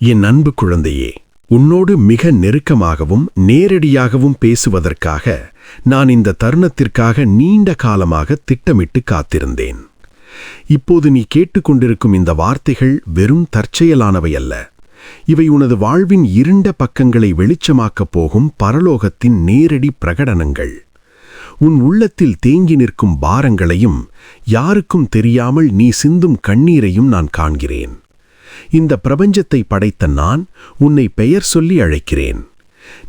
என் அன்பு குழந்தையே உன்னோடு மிக நெருக்கமாகவும் நேரடியாகவும் பேசுவதற்காக நான் இந்த தருணத்திற்காக நீண்ட காலமாக திட்டமிட்டு காத்திருந்தேன். இப்போது நீ கேட்டுக்கொண்டிருக்கும் இந்த வார்த்தைகள் வெறும் தற்செயலானவை அல்ல. இவை உனது வாழ்வின் இருண்ட பக்கங்களை வெளிச்சமாக்கப் போகும் பரலோகத்தின் நேரடி பிரகடனங்கள். உன் உள்ளத்தில் தேங்கி நிற்கும் பாரங்களையும் யாருக்கும் தெரியாமல் நீ சிந்தும் கண்ணீரையும் நான் காண்கிறேன். இந்த பிரபஞ்சத்தை படைத்த நான் உன்னை பெயர் சொல்லி அழைக்கிறேன்.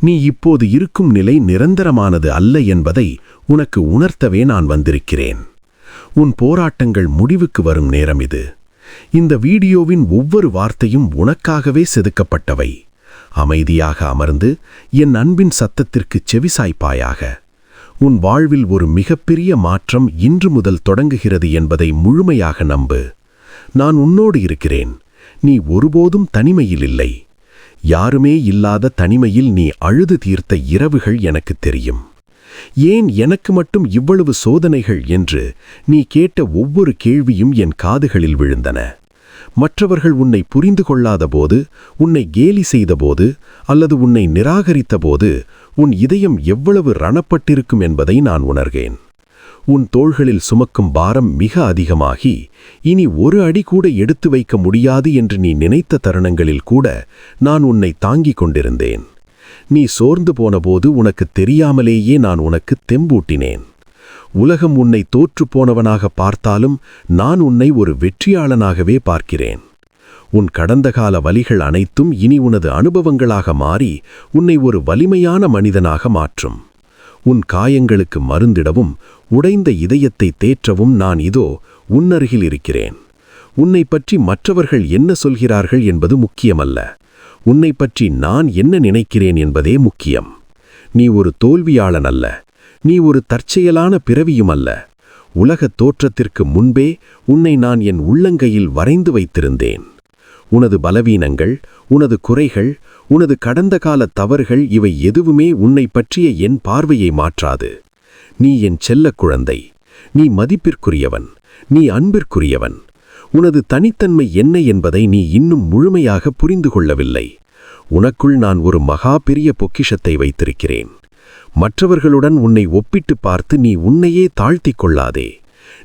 நீ இப்போது இருக்கும் நிலை நிரந்தரமானது அல்ல என்பதை உனக்கு உணர்த்தவே நான் வந்திருக்கிறேன். உன் போராட்டங்கள் முடிவுக்கு வரும் நேரம் இது. இந்த வீடியோவின் ஒவ்வொரு வார்த்தையும் உனக்காகவே செதுக்கப்பட்டவை. அமைதியாக அமர்ந்து என் அன்பின் சத்தத்திற்கு செவிசாய்ப்பாயாக. உன் வாழ்வில் ஒரு மிகப்பெரிய மாற்றம் இன்று முதல் தொடங்குகிறது என்பதை முழுமையாக நம்பு. நான் உன்னோடு இருக்கிறேன். நீ ஒருபோதும் தனிமையில் இல்லை. யாருமே இல்லாத தனிமையில் நீ அழுது தீர்த்த இரவுகள் எனக்குத் தெரியும். ஏன் எனக்கு மட்டும் இவ்வளவு சோதனைகள் என்று நீ கேட்ட ஒவ்வொரு கேள்வியும் என் காதுகளில் விழுந்தன. மற்றவர்கள் உன்னை புரிந்து கொள்ளாதபோது உன்னை கேலி செய்தபோது அல்லது உன்னை நிராகரித்தபோது உன் இதயம் எவ்வளவு ரணப்பட்டிருக்கும் என்பதை நான் உணர்கேன். உன் தோள்களில் சுமக்கும் பாரம் மிக அதிகமாகி இனி ஒரு அடி கூட எடுத்து வைக்க முடியாது என்று நீ நினைத்த தருணங்களில் கூட நான் உன்னை தாங்கிக் கொண்டிருந்தேன். நீ சோர்ந்து போனபோது உனக்கு தெரியாமலேயே நான் உனக்கு தெம்பூட்டினேன். உலகம் உன்னை தோற்றுப்போனவனாக பார்த்தாலும் நான் உன்னை ஒரு வெற்றியாளனாகவே பார்க்கிறேன். உன் கடந்த கால வலிகள் அனைத்தும் இனி உனது அனுபவங்களாக மாறி உன்னை ஒரு வலிமையான மனிதனாக மாற்றும். உன் காயங்களுக்கு மருந்திடவும் உடைந்த இதயத்தை தேற்றவும் நான் இதோ உன்னருகில் இருக்கிறேன். உன்னை பற்றி மற்றவர்கள் என்ன சொல்கிறார்கள் என்பது முக்கியமல்ல. உன்னை பற்றி நான் என்ன நினைக்கிறேன் என்பதே முக்கியம். நீ ஒரு தோல்வியாளன் அல்ல. நீ ஒரு தற்செயலான பிறவியும் அல்ல. உலகத் தோற்றத்திற்கு முன்பே உன்னை நான் என் உள்ளங்கையில் வரைந்து வைத்திருந்தேன். உனது பலவீனங்கள் உனது குறைகள் உனது கடந்த கால தவறுகள் இவை எதுவுமே உன்னை பற்றிய என் பார்வையை மாற்றாது. நீ என் செல்ல குழந்தை. நீ மதிப்பிற்குரியவன். நீ அன்பிற்குரியவன். உனது தனித்தன்மை என்ன என்பதை நீ இன்னும் முழுமையாக புரிந்து கொள்ளவில்லை. உனக்குள் நான் ஒரு மகா பெரிய பொக்கிஷத்தை வைத்திருக்கிறேன். மற்றவர்களுடன் உன்னை ஒப்பிட்டு பார்த்து நீ உன்னையே தாழ்த்திக் கொள்ளாதே.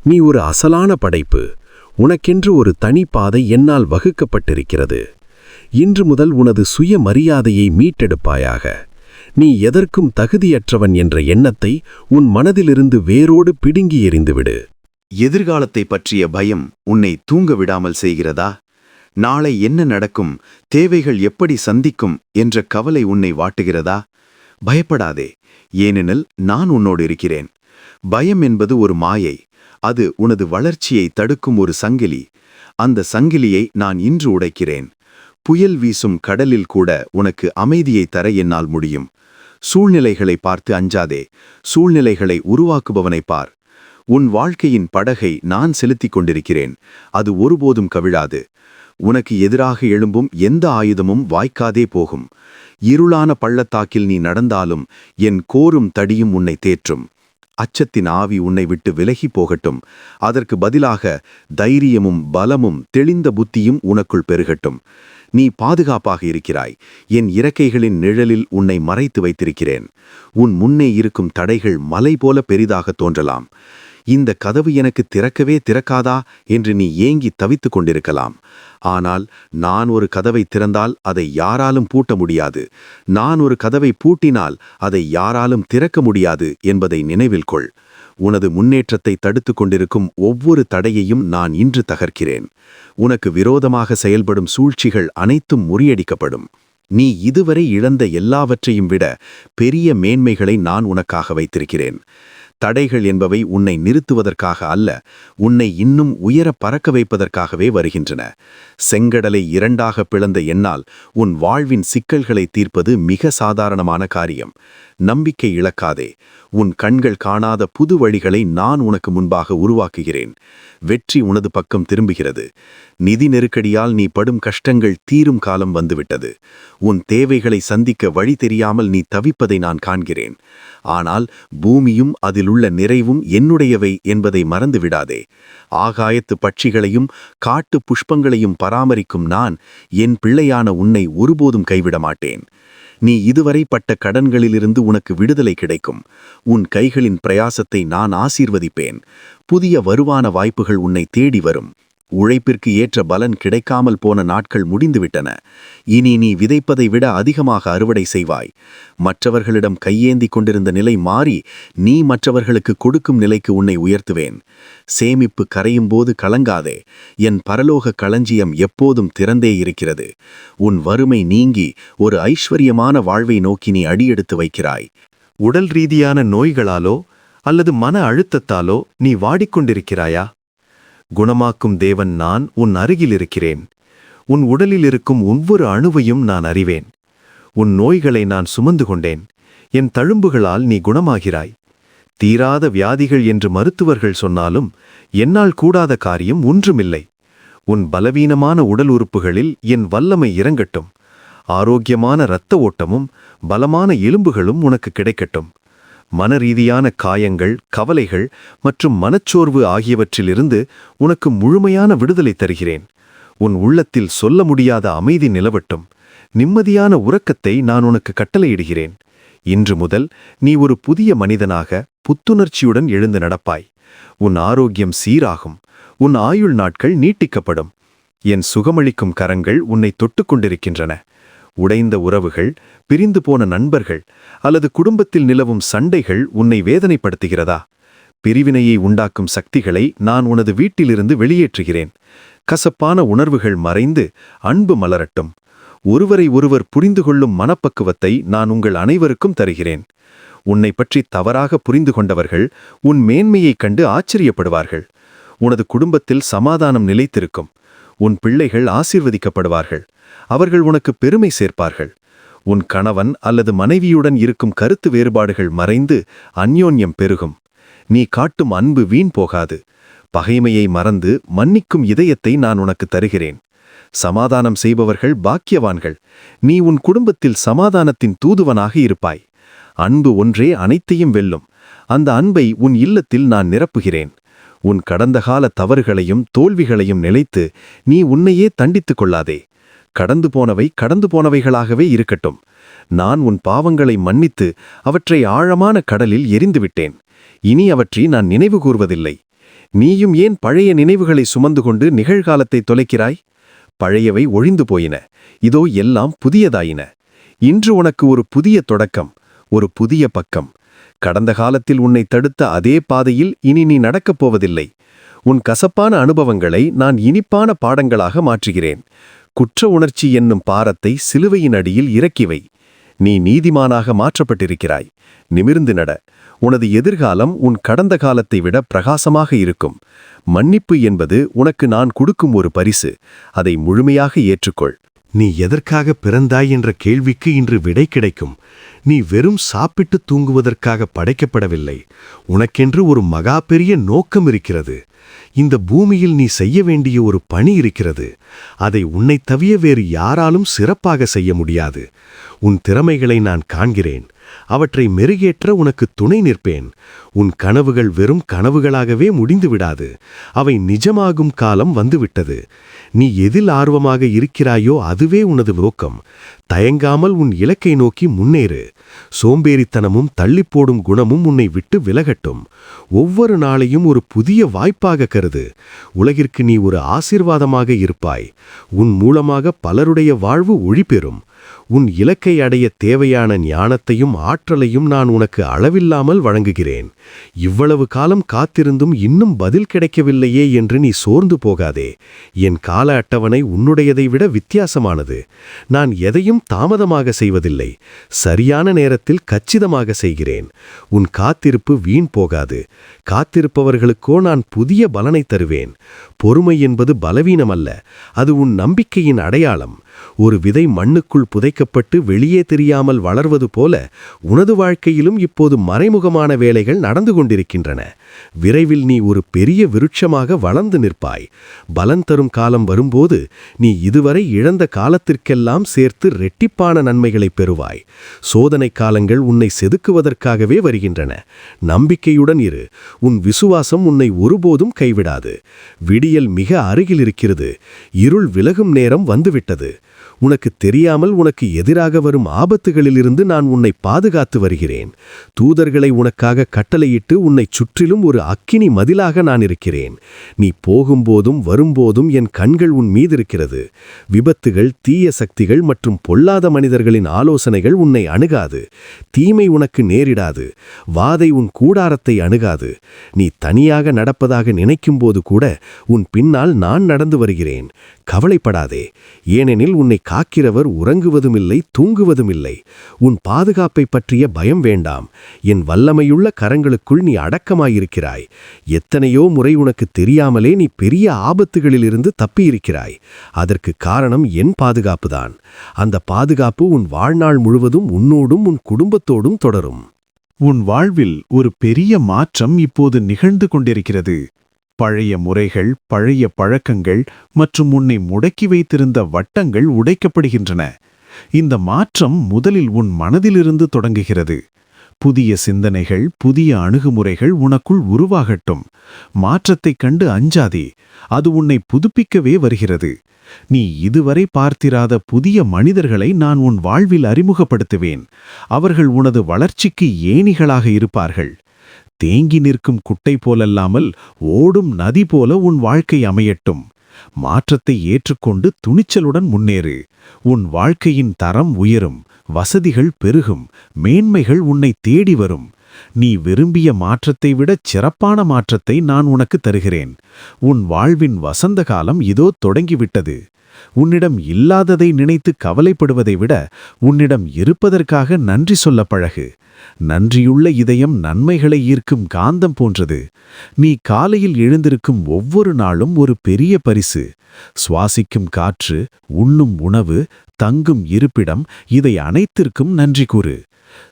நீ ஒரு அசலான படைப்பு. உனக்கென்று ஒரு தனி பாதை என்னால் வகுக்கப்பட்டிருக்கிறது. இன்று முதல் உனது சுய மரியாதையை மீட்டெடுப்பாயாக. நீ எதற்கும் தகுதியற்றவன் என்ற எண்ணத்தை உன் மனதிலிருந்து வேரோடு பிடுங்கி எறிந்துவிடு. எதிர்காலத்தை பற்றிய பயம் உன்னை தூங்க விடாமல் செய்கிறதா? நாளை என்ன நடக்கும்? தேவைகள் எப்படி சந்திக்கும்? என்ற கவலை உன்னை வாட்டுகிறதா? பயப்படாதே. ஏனெனில் நான் உன்னோடு இருக்கிறேன். பயம் என்பது ஒரு மாயை. அது உனது வளர்ச்சியை தடுக்கும் ஒரு சங்கிலி. அந்த சங்கிலியை நான் இன்று உடைக்கிறேன். புயல் வீசும் கடலில் கூட உனக்கு அமைதியை தர என்னால் முடியும். சூழ்நிலைகளை பார்த்து அஞ்சாதே. சூழ்நிலைகளை உருவாக்குபவனை பார். உன் வாழ்க்கையின் படகை நான் செலுத்திக் கொண்டிருக்கிறேன். அது ஒருபோதும் கவிழாது. உனக்கு எதிராக எழும்பும் எந்த ஆயுதமும் வாய்க்காதே போகும். இருளான பள்ளத்தாக்கில் நீ நடந்தாலும் என் கோரும் தடியும் உன்னை தேற்றும். அச்சத்தின் ஆவி உன்னை விட்டு விலகி போகட்டும். அதற்கு பதிலாக தைரியமும் பலமும் தெளிந்த புத்தியும் உனக்குள் பெருகட்டும். நீ பாதுகாப்பாக இருக்கிறாய். என் இறக்கைகளின் நிழலில் உன்னை மறைத்து வைத்திருக்கிறேன். உன் முன்னே இருக்கும் தடைகள் மலை போல பெரிதாக தோன்றலாம். இந்த கதவு எனக்கு திறக்கவே திறக்காதா என்று நீ ஏங்கி தவித்துக் கொண்டிருக்கலாம். ஆனால் நான் ஒரு கதவை திறந்தால் அதை யாராலும் பூட்ட முடியாது. நான் ஒரு கதவை பூட்டினால் அதை யாராலும் திறக்க முடியாது என்பதை நினைவில் கொள். உனது முன்னேற்றத்தை தடுத்துக் கொண்டிருக்கும் ஒவ்வொரு தடையையும் நான் இன்று தகர்க்கிறேன். உனக்கு விரோதமாக செயல்படும் சூழ்ச்சிகள் அனைத்தும் முறியடிக்கப்படும். நீ இதுவரை இழந்த எல்லாவற்றையும் விட பெரிய மேன்மைகளை நான் உனக்காக வைத்திருக்கிறேன். தடைகள் என்பவை உன்னை நிறுத்துவதற்காக அல்ல உன்னை இன்னும் உயர பறக்க வைப்பதற்காகவே வருகின்றன. செங்கடலை இரண்டாக பிளந்த என்னால் உன் வாழ்வின் சிக்கல்களை தீர்ப்பது மிக சாதாரணமான காரியம். நம்பிக்கை இழக்காதே. உன் கண்கள் காணாத புது வழிகளை நான் உனக்கு முன்பாக உருவாக்குகிறேன். வெற்றி உனது பக்கம் திரும்புகிறது. நிதி நெருக்கடியால் நீ படும் கஷ்டங்கள் தீரும் காலம் வந்துவிட்டது. உன் தேவைகளை சந்திக்க வழி தெரியாமல் நீ தவிப்பதை நான் காண்கிறேன். ஆனால் பூமியும் அதிலுள்ள நிறைவும் என்னுடையவை என்பதை மறந்துவிடாதே ஆகாயத்து பட்சிகளையும் காட்டு புஷ்பங்களையும் பராமரிக்கும் நான் என் பிள்ளையான உன்னை ஒருபோதும் கைவிட மாட்டேன். நீ இதுவரை பட்ட கடன்களிலிருந்து உனக்கு விடுதலை கிடைக்கும். உன் கைகளின் பிரயாசத்தை நான் ஆசீர்வதிப்பேன். புதிய வருமான வாய்ப்புகள் உன்னை தேடி வரும். உழைப்பிற்கு ஏற்ற பலன் கிடைக்காமல் போன நாட்கள் முடிந்துவிட்டன. இனி நீ விதைப்பதை விட அதிகமாக அறுவடை செய்வாய். மற்றவர்களிடம் கையேந்தி கொண்டிருந்த நிலை மாறி நீ மற்றவர்களுக்கு கொடுக்கும் நிலைக்கு உன்னை உயர்த்துவேன். சேமிப்பு கரையும் போது கலங்காதே. என் பரலோக களஞ்சியம் எப்போதும் திறந்தே இருக்கிறது. உன் வறுமை நீங்கி ஒரு ஐஸ்வர்யமான வாழ்வை நோக்கி நீ அடியெடுத்து வைக்கிறாய். உடல் ரீதியான நோய்களாலோ அல்லது மன அழுத்தத்தாலோ நீ வாடிக்கொண்டிருக்கிறாயா? குணமாக்கும் தேவன் நான் உன் அருகில் இருக்கிறேன் உன் உடலில் இருக்கும் ஒவ்வொரு அணுவையும் நான் அறிவேன். உன் நோய்களை நான் சுமந்து கொண்டேன். என் தழும்புகளால் நீ குணமாகிறாய். தீராத வியாதிகள் என்று மருத்துவர்கள் சொன்னாலும் என்னால் கூடாத காரியம் ஒன்றுமில்லை. உன் பலவீனமான உடல் உறுப்புகளில் என் வல்லமை இறங்கட்டும். ஆரோக்கியமான இரத்த ஓட்டமும் பலமான எலும்புகளும் உனக்கு கிடைக்கட்டும். மனரீதியான காயங்கள் கவலைகள் மற்றும் மனச்சோர்வு ஆகியவற்றிலிருந்து உனக்கு முழுமையான விடுதலை தருகிறேன். உன் உள்ளத்தில் சொல்ல முடியாத அமைதி நிலவட்டும். நிம்மதியான உறக்கத்தை நான் உனக்கு கட்டளையிடுகிறேன். இன்று முதல் நீ ஒரு புதிய மனிதனாக புத்துணர்ச்சியுடன் எழுந்து நடப்பாய். உன் ஆரோக்கியம் சீராகும். உன் ஆயுள் நாட்கள் நீட்டிக்கப்படும். என் சுகமளிக்கும் கரங்கள் உன்னை தொட்டுக்கொண்டிருக்கின்றன. உடைந்த உறவுகள் பிரிந்து போன நண்பர்கள் அல்லது குடும்பத்தில் நிலவும் சண்டைகள் உன்னை வேதனைப்படுத்துகிறதா? பிரிவினையை உண்டாக்கும் சக்திகளை நான் உனது வீட்டிலிருந்து வெளியேற்றுகிறேன். கசப்பான உணர்வுகள் மறைந்து அன்பு மலரட்டும். ஒருவரை ஒருவர் புரிந்து கொள்ளும் மனப்பக்குவத்தை நான் உங்கள் அனைவருக்கும் தருகிறேன். உன்னை பற்றி தவறாக புரிந்து கொண்டவர்கள் உன் மேன்மையைக் கண்டு ஆச்சரியப்படுவார்கள். உனது குடும்பத்தில் சமாதானம் நிலைத்திருக்கும். உன் பிள்ளைகள் ஆசீர்வதிக்கப்படுவார்கள். அவர்கள் உனக்கு பெருமை சேர்ப்பார்கள். உன் கணவன் அல்லது மனைவியுடன் இருக்கும் கருத்து வேறுபாடுகள் மறைந்து அந்யோன்யம் பெருகும். நீ காட்டும் அன்பு வீண் போகாது. பகைமையை மறந்து மன்னிக்கும் இதயத்தை நான் உனக்கு தருகிறேன். சமாதானம் செய்பவர்கள் பாக்கியவான்கள். நீ உன் குடும்பத்தில் சமாதானத்தின் தூதுவனாக இருப்பாய். அன்பு ஒன்றே அனைத்தையும் வெல்லும். அந்த அன்பை உன் இல்லத்தில் நான் நிரப்புகிறேன். உன் கடந்த கால தவறுகளையும் தோல்விகளையும் நிலைத்து நீ உன்னையே தண்டித்துக் கொள்ளாதே. கடந்து போனவை கடந்து போனவைகளாகவே இருக்கட்டும். நான் உன் பாவங்களை மன்னித்து அவற்றை ஆழமான கடலில் எரிந்துவிட்டேன் இனி அவற்றை நான் நினைவு கூர்வதில்லை. நீயும் ஏன் பழைய நினைவுகளை சுமந்து கொண்டு நிகழ்காலத்தை தொலைக்கிறாய்? பழையவை ஒழிந்து போயின. இதோ எல்லாம் புதியதாயின. இன்று உனக்கு ஒரு புதிய தொடக்கம் ஒரு புதிய பக்கம். கடந்த காலத்தில் உன்னை தடுத்த அதே பாதையில் இனி நீ நடக்கப் போவதில்லை. உன் கசப்பான அனுபவங்களை நான் இனிப்பான பாடங்களாக மாற்றுகிறேன். குற்ற உணர்ச்சி என்னும் பாரத்தை சிலுவையின் அடியில் இறக்கிவை நீ நீதிமானாக மாற்றப்பட்டிருக்கிறாய். நிமிர்ந்து நட. உனது எதிர்காலம் உன் கடந்த காலத்தை விட பிரகாசமாக இருக்கும். மன்னிப்பு என்பது உனக்கு நான் கொடுக்கும் ஒரு பரிசு. அதை முழுமையாக ஏற்றுக்கொள். நீ எதற்காக பிறந்தாய் என்ற கேள்விக்கு இன்று விடை கிடைக்கும். நீ வெறும் சாப்பிட்டு தூங்குவதற்காக படைக்கப்படவில்லை. உனக்கென்று ஒரு மகா பெரிய நோக்கம் இருக்கிறது. இந்த பூமியில் நீ செய்ய வேண்டிய ஒரு பணி இருக்கிறது. அதை உன்னைத் தவிய வேறு யாராலும் சிறப்பாக செய்ய முடியாது. உன் திறமைகளை நான் காண்கிறேன். அவற்றை மெருகேற்ற உனக்கு துணை நிற்பேன். உன் கனவுகள் வெறும் கனவுகளாகவே முடிந்து விடாது அவை நிஜமாகும் காலம் வந்துவிட்டது. நீ எதில் ஆர்வமாக இருக்கிறாயோ அதுவே உனது நோக்கம். தயங்காமல் உன் இலக்கை நோக்கி முன்னேறு. சோம்பேறித்தனமும் தள்ளிப்போடும் குணமும் உன்னை விட்டு விலகட்டும். ஒவ்வொரு நாளையும் ஒரு புதிய வாய்ப்பாக கருது. உலகிற்கு நீ ஒரு ஆசீர்வாதமாக இருப்பாய். உன் மூலமாக பலருடைய வாழ்வு ஒழிபெறும் உன் இலக்கை அடைய தேவையான ஞானத்தையும் ஆற்றலையும் நான் உனக்கு அளவில்லாமல் வழங்குகிறேன். இவ்வளவு காலம் காத்திருந்தும் இன்னும் பதில் கிடைக்கவில்லையே என்று நீ சோர்ந்து போகாதே. என் கால அட்டவணை உன்னுடையதை விட வித்தியாசமானது. நான் எதையும் தாமதமாக செய்வதில்லை. சரியான நேரத்தில் கச்சிதமாக செய்கிறேன். உன் காத்திருப்பு வீண் போகாது. காத்திருப்பவர்களுக்கோ நான் புதிய பலனை தருவேன். பொறுமை என்பது பலவீனமல்ல. அது உன் நம்பிக்கையின் அடையாளம். ஒரு விதை மண்ணுக்குள் புதைக்கப்பட்டு வெளியே தெரியாமல் வளர்வது போல உனது வாழ்க்கையிலும் இப்போது மறைமுகமான வேலைகள் நடந்து கொண்டிருக்கின்றன. விரைவில் நீ ஒரு பெரிய விருட்சமாக வளர்ந்து நிற்பாய். பலன் தரும் காலம் வரும்போது நீ இதுவரை இழந்த காலத்திற்கெல்லாம் சேர்த்து ரெட்டிப்பான நன்மைகளை பெறுவாய். சோதனை காலங்கள் உன்னை செதுக்குவதற்காகவே வருகின்றன. நம்பிக்கையுடன் இரு. உன் விசுவாசம் உன்னை ஒருபோதும் கைவிடாது. விடியல் மிக அருகில் இருக்கிறது இருள் விலகும் நேரம் வந்துவிட்டது. உனக்கு தெரியாமல் உனக்கு எதிராக வரும் ஆபத்துகளிலிருந்து நான் உன்னை பாதுகாத்து வருகிறேன். தூதர்களை உனக்காக கட்டளையிட்டு உன்னை சுற்றிலும் ஒரு அக்கினி மதிலாக நான் இருக்கிறேன். நீ போகும்போதும் வரும்போதும் என் கண்கள் உன் மீதிருக்கிறது விபத்துகள் தீய சக்திகள் மற்றும் பொல்லாத மனிதர்களின் ஆலோசனைகள் உன்னை அணுகாது. தீமை உனக்கு நேரிடாது. வாதை உன் கூடாரத்தை அணுகாது. நீ தனியாக நடப்பதாக நினைக்கும்போது கூட உன் பின்னால் நான் நடந்து வருகிறேன். கவலைப்படாதே. ஏனெனில் உன் உன்னை காக்கிறவர் உறங்குவதுமில்லை தூங்குவதுமில்லை. உன் பாதுகாப்பை பற்றிய பயம் வேண்டாம். என் வல்லமையுள்ள கரங்களுக்குள் நீ அடக்கமாயிருக்கிறாய். எத்தனையோ முறை உனக்கு தெரியாமலே நீ பெரிய ஆபத்துகளிலிருந்து தப்பியிருக்கிறாய். அதற்கு காரணம் என் பாதுகாப்புதான். அந்த பாதுகாப்பு உன் வாழ்நாள் முழுவதும் உன்னோடும் உன் குடும்பத்தோடும் தொடரும். உன் வாழ்வில் ஒரு பெரிய மாற்றம் இப்போது நிகழ்ந்து கொண்டிருக்கிறது. பழைய முறைகள் பழைய பழக்கங்கள் மற்றும் உன்னை முடக்கி வைத்திருந்த வட்டங்கள் உடைக்கப்படுகின்றன. இந்த மாற்றம் முதலில் உன் மனதிலிருந்து தொடங்குகிறது. புதிய சிந்தனைகள் புதிய அணுகுமுறைகள் உனக்குள் உருவாகட்டும். மாற்றத்தைக் கண்டு அஞ்சாதே அது உன்னை புதுப்பிக்கவே வருகிறது. நீ இதுவரை பார்த்திராத புதிய மனிதர்களை நான் உன் வாழ்வில் அறிமுகப்படுத்துவேன். அவர்கள் உனது வளர்ச்சிக்கு ஏணிகளாக இருப்பார்கள். தேங்கி நிற்கும் குட்டை போலல்லாமல் ஓடும் நதி போல உன் வாழ்க்கை அமையட்டும். மாற்றத்தை ஏற்றுக்கொண்டு துணிச்சலுடன் முன்னேறு. உன் வாழ்க்கையின் தரம் உயரும் வசதிகள் பெருகும் மேன்மைகள் உன்னை தேடி வரும். நீ விரும்பிய மாற்றத்தை விடச் சிறப்பான மாற்றத்தை நான் உனக்கு தருகிறேன். உன் வாழ்வின் வசந்த காலம் இதோ தொடங்கிவிட்டது. உன்னிடம் இல்லாததை நினைத்து கவலைப்படுவதை விட உன்னிடம் இருப்பதற்காக நன்றி சொல்ல பழகு. நன்றியுள்ள இதயம் நன்மைகளை ஈர்க்கும் காந்தம் போன்றது. நீ காலையில் எழுந்திருக்கும் ஒவ்வொரு நாளும் ஒரு பெரிய பரிசு. சுவாசிக்கும் காற்று உண்ணும் உணவு தங்கும் இருப்பிடம் இதை அனைத்திற்கும் நன்றி கூறு.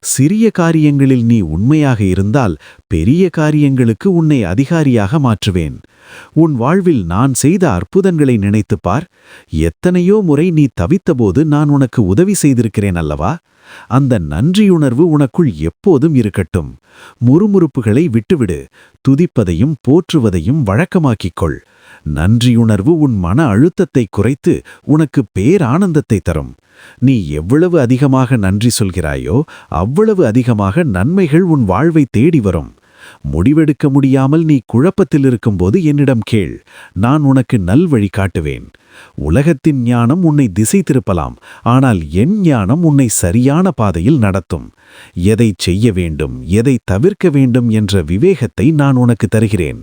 சிறிய காரியங்களில் நீ உண்மையாக இருந்தால் பெரிய காரியங்களுக்கு உன்னை அதிகாரியாக மாற்றுவேன். உன் வாழ்வில் நான் செய்த அற்புதங்களை நினைத்துப் பார். எத்தனையோ முறை நீ தவித்தபோது நான் உனக்கு உதவி செய்திருக்கிறேன் அல்லவா? அந்த நன்றியுணர்வு உனக்குள் எப்போதும் இருக்கட்டும். முறுமுறுப்புகளை விட்டுவிடு. துதிப்பதையும் போற்றுவதையும் வழக்கமாக்கிக் கொள் நன்றியுணர்வு உன் மன அழுத்தத்தை குறைத்து உனக்கு பேரானந்தத்தை தரும். நீ எவ்வளவு அதிகமாக நன்றி சொல்கிறாயோ அவ்வளவு அதிகமாக நன்மைகள் உன் வாழ்வை தேடி வரும். முடிவெடுக்க முடியாமல் நீ குழப்பத்தில் இருக்கும்போது என்னிடம் கேள். நான் உனக்கு நல்வழி காட்டுவேன். உலகத்தின் ஞானம் உன்னை திசை திருப்பலாம். ஆனால் என் ஞானம் உன்னை சரியான பாதையில் நடத்தும். எதை செய்ய வேண்டும் எதை தவிர்க்க வேண்டும் என்ற விவேகத்தை நான் உனக்கு தருகிறேன்.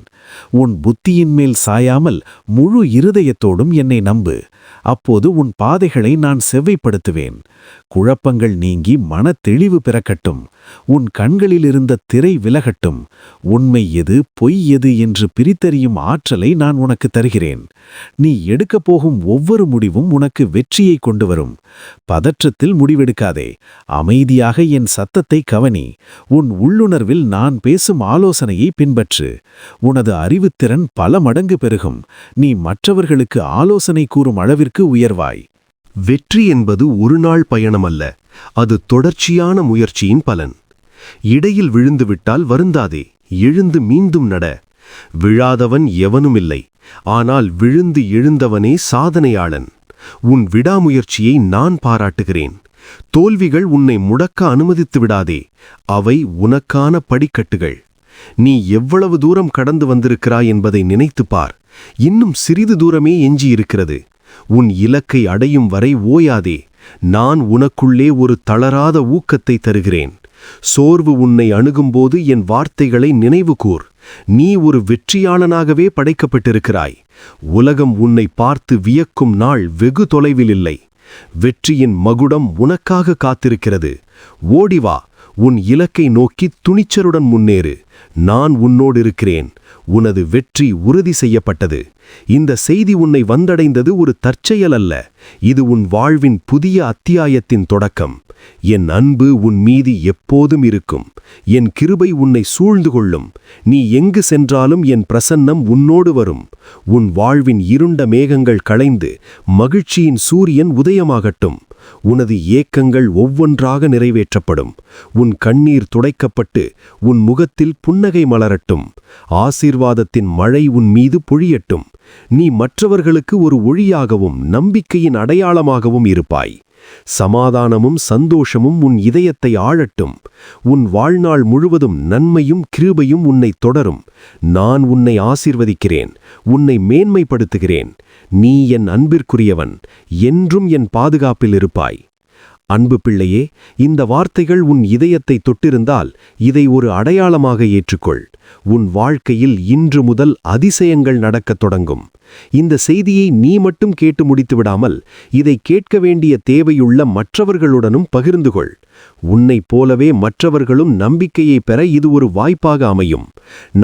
உன் புத்தியின் மேல் சாயாமல் முழு இருதயத்தோடும் என்னை நம்பு. அப்போது உன் பாதைகளை நான் செவ்வைப்படுத்துவேன். குழப்பங்கள் நீங்கி மன தெளிவு பிறக்கட்டும். உன் கண்களில் இருந்த திரை விலகட்டும். உண்மை எது பொய் எது என்று பிரித்தறியும் ஆற்றலை நான் உனக்கு தருகிறேன். நீ எடுக்கப் போகும் ஒவ்வொரு முடிவும் உனக்கு வெற்றியை கொண்டு வரும். பதற்றத்தில் முடிவெடுக்காதே. அமைதியாக என் சத்தத்தை கவனி. உன் உள்ளுணர்வில் நான் பேசும் ஆலோசனையை பின்பற்று. உனது அறிவுத்திறன் பல மடங்கு பெருகும். நீ மற்றவர்களுக்கு ஆலோசனை கூறும் அளவிற்கு உயர்வாய். வெற்றி என்பது ஒரு நாள் பயணமல்ல அது தொடர்ச்சியான முயற்சியின் பலன். இடையில் விழுந்துவிட்டால் வருந்தாதே எழுந்து மீண்டும் நட. விழாதவன் எவனுமில்லை ஆனால் விழுந்து எழுந்தவனே சாதனையாளன். உன் விடாமுயற்சியை நான் பாராட்டுகிறேன். தோல்விகள் உன்னை முடக்க அனுமதித்து விடாதே அவை உனக்கான படிக்கட்டுகள். நீ எவ்வளவு தூரம் கடந்து வந்திருக்கிறாய் என்பதை நினைத்துப் பார். இன்னும் சிறிது தூரமே எஞ்சியிருக்கிறது. உன் இலக்கை அடையும் வரை ஓயாதே. நான் உனக்குள்ளே ஒரு தளராத ஊக்கத்தை தருகிறேன். சோர்வு உன்னை அணுகும்போது என் வார்த்தைகளை நினைவுகூர். நீ ஒரு வெற்றியாளனாகவே படைக்கப்பட்டிருக்கிறாய். உலகம் உன்னை பார்த்து வியக்கும் நாள் வெகு தொலைவில் இல்லை. வெற்றியின் மகுடம் உனக்காக காத்திருக்கிறது. ஓடிவா உன் இலக்கை நோக்கி துணிச்சருடன் முன்னேறு. நான் உன்னோடு இருக்கிறேன். உனது வெற்றி உறுதி செய்யப்பட்டது. இந்த செய்தி உன்னை வந்தடைந்தது ஒரு தற்செயல் அல்ல. இது உன் வாழ்வின் புதிய அத்தியாயத்தின் தொடக்கம். என் அன்பு உன் மீது எப்போதும் இருக்கும். என் கிருபை உன்னை சூழ்ந்து கொள்ளும். நீ எங்கு சென்றாலும் என் பிரசன்னம் உன்னோடு வரும். உன் வாழ்வின் இருண்ட மேகங்கள் களைந்து மகிழ்ச்சியின் சூரியன் உதயமாகட்டும். உனது ஏக்கங்கள் ஒவ்வொன்றாக நிறைவேற்றப்படும். உன் கண்ணீர் துடைக்கப்பட்டு உன் முகத்தில் புன்னகை மலரட்டும். ஆசீர்வாதத்தின் மழை உன் மீது பொழியட்டும். நீ மற்றவர்களுக்கு ஒரு ஒளியாகவும் நம்பிக்கையின் அடையாளமாகவும் இருப்பாய். சமாதானமும் சந்தோஷமும் உன் இதயத்தை ஆழட்டும். உன் வாழ்நாள் முழுவதும் நன்மையும் கிருபையும் உன்னை தொடரும். நான் உன்னை ஆசீர்வதிக்கிறேன். உன்னை மேன்மைப்படுத்துகிறேன். நீ என் அன்பிற்குரியவன். என்றும் என் பாதுகாப்பில் இருப்பாய். அன்பு பிள்ளையே இந்த வார்த்தைகள் உன் இதயத்தை தொட்டிருந்தால் இதை ஒரு அடையாளமாக ஏற்றுக்கொள். உன் வாழ்க்கையில் இன்று முதல் அதிசயங்கள் நடக்கத் தொடங்கும். இந்த செய்தியை நீ மட்டும் கேட்டு முடித்து விடாமல் இதை கேட்க வேண்டிய தேவையுள்ள மற்றவர்களுடனும் பகிர்ந்து கொள். உன்னைப் போலவே மற்றவர்களும் நம்பிக்கையை பெற இது ஒரு வாய்ப்பாக அமையும்.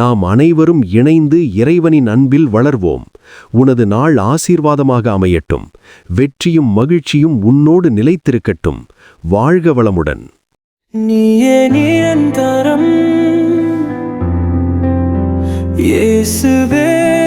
நாம் அனைவரும் இணைந்து இறைவனின் அன்பில் வளர்வோம். உனது நாள் ஆசீர்வாதமாக அமையட்டும். வெற்றியும் மகிழ்ச்சியும் உன்னோடு நிலைத்திருக்கட்டும். வாழ்க வளமுடன். நீயே நிரந்தரம். இயேசுவே.